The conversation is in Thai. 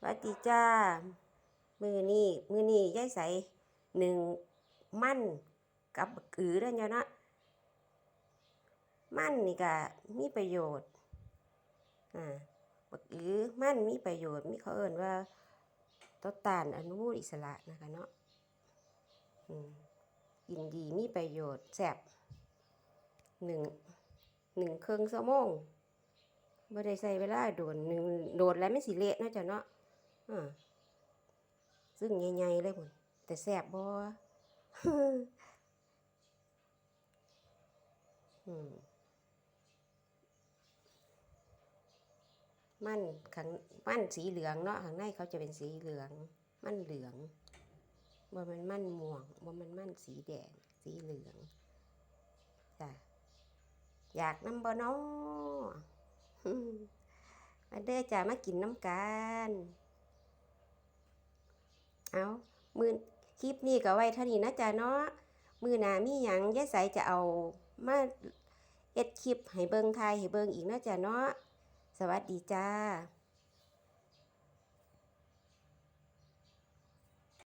สวัสดีจ้า มือนี่มือนี่ยายใสหนึ่งมั่นกับกือเด้อเจ้าเนาะมั่นนี่ก็มีประโยชน์อ่าบักอือมั่นมีประโยชน์มีเขาเอิ้นว่าต้านทานอนุมูลอิสระนะคะเนาะอืมกินดีมีประโยชน์แซ่บหนึ่งหนึ่งเครึ่องชั่วโมงบ่ได้ใช้เวลาโดนหนึ่งโดนแล้วไม่สิเละนะจ้ะเนาะ อ่าซึ่งใหญ่ๆเลยพุ่นแต่แซ่บบ่มันข้างมันสีเหลืองเนาะข้างในเขาจะเป็นสีเหลือง มันเหลืองบ่มันมันม่วงบ่มันมันสีแดง สีเหลืองจ้ะอยากน้ำบ่น้อมาเด้อจ้ามากินน้ำกัน เอามือคลิปนี้ก็ไว้เท่านี้นะจ๊ะเนาะมือหนามีหยังยายใสจะเอามาเอ็ดคลิปให้เบิงไทยให้เบิงอีกนะจ๊ะเนาะสวัสดีจ้า